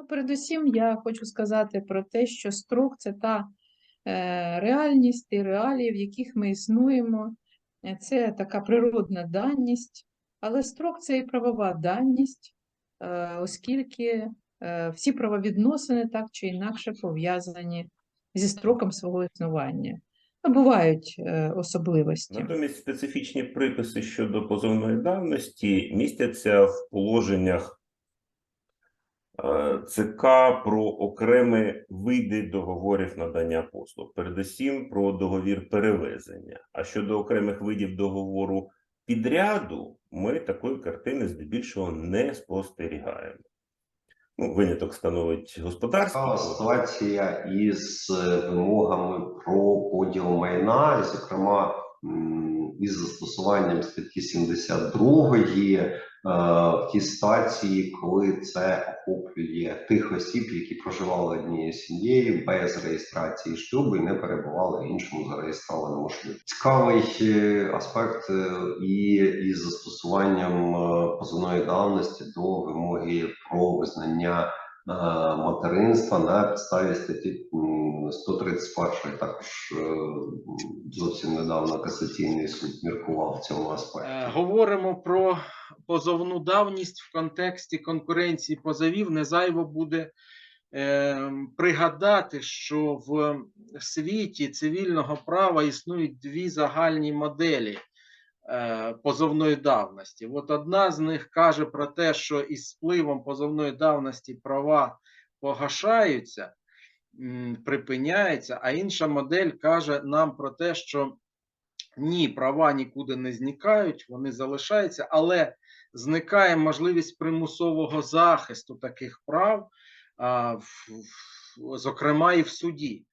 Ну, передусім, я хочу сказати про те, що строк це та е, реальність і реалії, в яких ми існуємо. Е, Це така природна даність, але строк це і правова даність, е, оскільки всі правовідносини так чи інакше пов'язані зі строком свого існування. Ну, бувають особливості. Натомість специфічні приписи щодо позовної давності містяться в положеннях ЦК про окремі види договорів надання послуг, передусім про договір перевезення. А щодо окремих видів договору підряду, ми такої картини здебільшого не спостерігаємо. Ну, виняток становить кодекс. ситуація із е, вимогами про поділ майна, зокрема, із застосуванням статті 72 е, в тій ситуації, коли це охоплює тих осіб, які проживали однією сім'єю без реєстрації шлюбу і не перебували в іншому зареєстрованому шлюбі. Цікавий е, аспект е, і із застосуванням е, позовної давності до вимоги про визнання е, материнства на підставі статті м, 131. Також е, зовсім недавно касаційний суд міркував в цьому аспекті. Е, Говоримо про позовну давність в контексті конкуренції позовів. Не зайво буде е, пригадати, що в світі цивільного права існують дві загальні моделі е, позовної давності. От одна з них каже про те, що із спливом позовної давності права погашаються, м, припиняються, а інша модель каже нам про те, що ні, права нікуди не зникають, вони залишаються, але зникає можливість примусового захисту таких прав, зокрема і в суді.